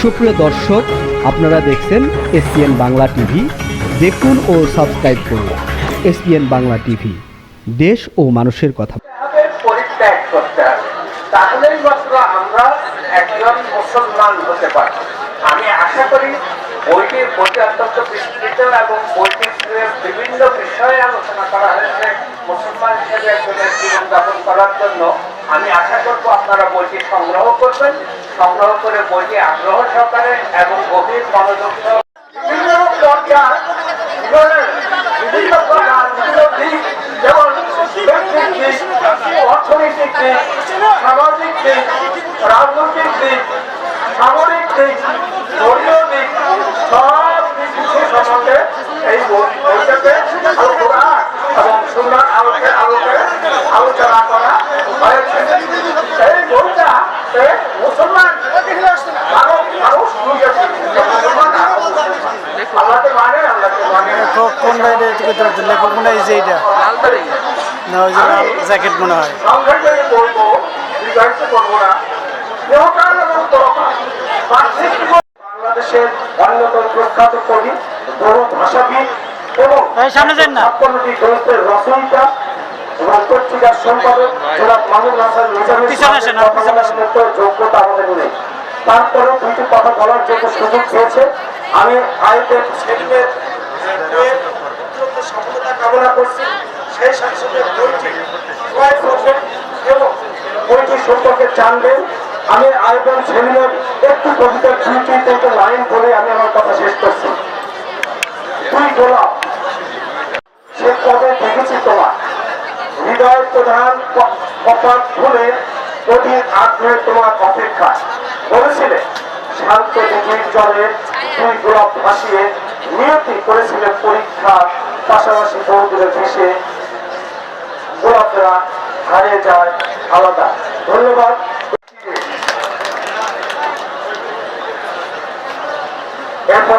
সুপ্রিয় দর্শক, আপনারা দেখছেন এসপিএন বাংলা টিভি। দেখুন ও সাবস্ক্রাইব করুন এসপিএন বাংলা টিভি। দেশ ও মানুষের কথা। তাহলেই মাত্র আমরা একজন মুসলমান হতে পারি আমি আশা করি বইটির বইটি অত্যন্ত বিস্তৃত এবং বইটির বিভিন্ন বিষয়ে আলোচনা করা হয়েছে মুসলমান হিসেবে একজনের জীবনযাপন করার জন্য। আমি আশা করব আপনারা বইটি সংগ্রহ করবেন, সংগ্রহ করে বইটি আগ্রহ সহকারে এবং গভীর মনোযোগ বিভিন্ন করতে পারছেন লেখক মনে হয় যে এইটা। না ওই যে লাল জ্যাকেট মনে হয়। বাংলাদেশের অন্যতম প্রখ্যাত কবি বড় ভাষাবিদ এবং সামনে যান না। গ্রন্থের রচয়িতা পত্রিকার সম্পাদক জনাব মাহমুদ হাসান নিজামের পিছনে আসেন, আর পিছনে আসেন। মতো যোগ্যতা আমাদের নেই। তারপরেও দুইটি কথা বলার জন্য সুযোগ পেয়েছে আমি আইনের বইয়ের সফলতা কামনা করছি। সেই সাথে সাথে বইটি ক্রয় করবেন এবং বইটি সম্পর্কে জানবেন। আমি আয়োজন সেমিনার একটু কবিতার দুইটি থেকে লাইন বলে আমি আমার কথা শেষ করছি। তুই গোলাপ, সে কবে দেখেছি তোমার হৃদয় প্রধান কপাট ফুলে অধিক আগ্রহে তোমার অপেক্ষা বলেছিলে, শান্ত দিঘির জলে দুই গোলাপ ভাসিয়ে নিয়তি করেছিলে পরীক্ষা পাশাপাশি বহুদূরে ভেসে গোলাপেরা হারিয়ে যায় আলাদা। ধন্যবাদ। এরপর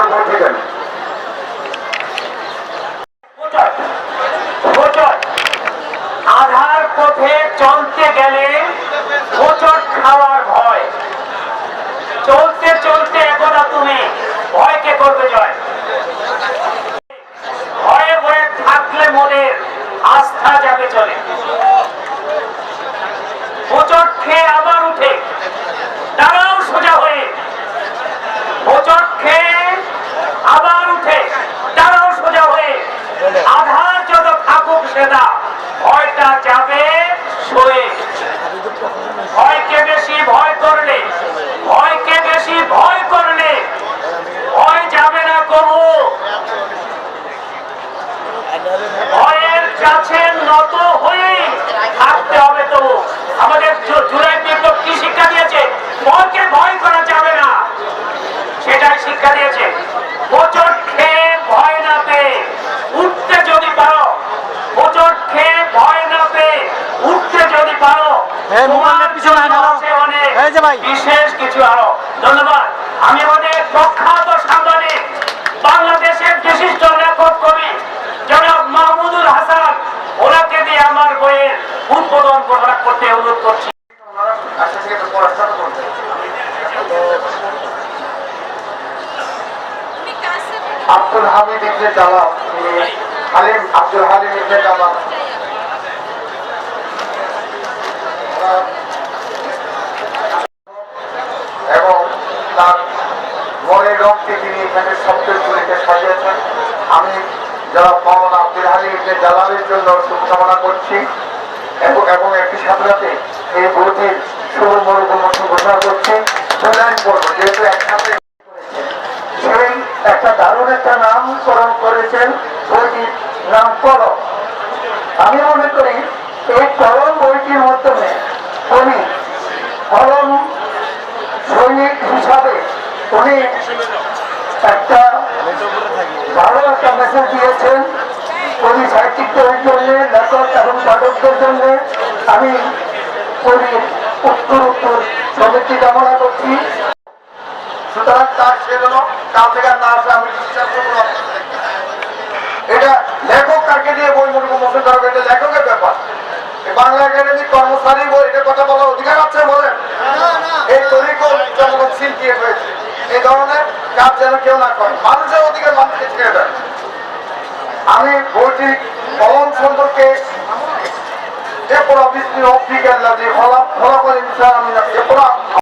আধার পথে চলতে গেলে খাওয়ার ভয়। চলতে চলতে একদা তুমি ভয়কে করবে জয় ভয়ে ভয়ে থাকলে মনে আস্থা যাবে চলে। হোচট খেয়ে আবার উঠে। দাঁড়াও সোজা হয়ে হোচট খেয়ে আবার উঠে দাঁড়াও সোজা হয়ে আধার যত থাকুক সেটা ভয়টা যাবে সয়ে ভয়কে বেশি ভয় করলে ভয়কে বেশি ভয় করলে ভয় যাবে না কবু ভয়ের কাছে নত হয়ে থাকতে হবে তো। আমাদের জুলাই বিপ্লব কি শিক্ষা দিয়েছে? ভয়কে ভয় করা যাবে না। সেটাই শিক্ষা দিয়েছে। হোচট খেয়ে ভয় না পেয়ে উঠতে যদি পারো হোচট খেয়ে ভয় না পেয়ে উঠতে যদি পারো। বিশেষ কিছু আরও। ধন্যবাদ। আমি আমাদের প্রখ্যাত সাংবাদিক বাংলাদেশের বিশিষ্ট লেখক কবি জনাব মাহমুদুল হাসান ওনাকে দিয়ে আমার বইয়ের উদ্বোধন ঘোষণা করতে অনুরোধ করছি। আব্দুল হামিদ ইবনে জালাল হালিম আব্দুল হালিম ইবনে জালাল। এবং তার মনের রঙকে তিনি এখানে শব্দের গুলিতে সাজিয়েছেন। আমি যারা মৌলানা আব্দুল হালিম ইবনে জালালের জন্য শুভকামনা করছি। এবং একই সাথে এই বইটির শুভ মরুভূমি ঘোষণা করছি। প্রদান করব যেহেতু একসাথে সেই একটা দারুণ একটা নামকরণ করেছেন বইটির নাম কলম। আমি মনে করি এই কলম বইটির মাধ্যমে উনি কলম সৈনিক হিসাবে উনি একটা ভালো একটা মেসেজ সাহিত্যিকদের জন্য লেখক এবং পাঠকদের জন্য আমি কবির উত্তর উত্তর সমৃদ্ধি কামনা করছি। সুতরাং তার সেজন্য কাল থেকে না আসে আমি বিশ্বাস করব এটা লেখক কাকে দিয়ে বই মনে মোশন এটা লেখকের ব্যাপার। বাংলা একাডেমি কর্মচারী বই এটা কথা বলার অধিকার আছে বলেন এই তরিকল জনগণ সিল ক্রিয়েট হয়েছে এই ধরনের কাজ যেন কেউ না করে মানুষের অধিকার মানুষকে ছেড়ে দেয় আমি বইটি কলম সম্পর্কে যে কোনো বিষ্ণু অফিকার লাগে ফলাফল ইনসান আমি যে কোনো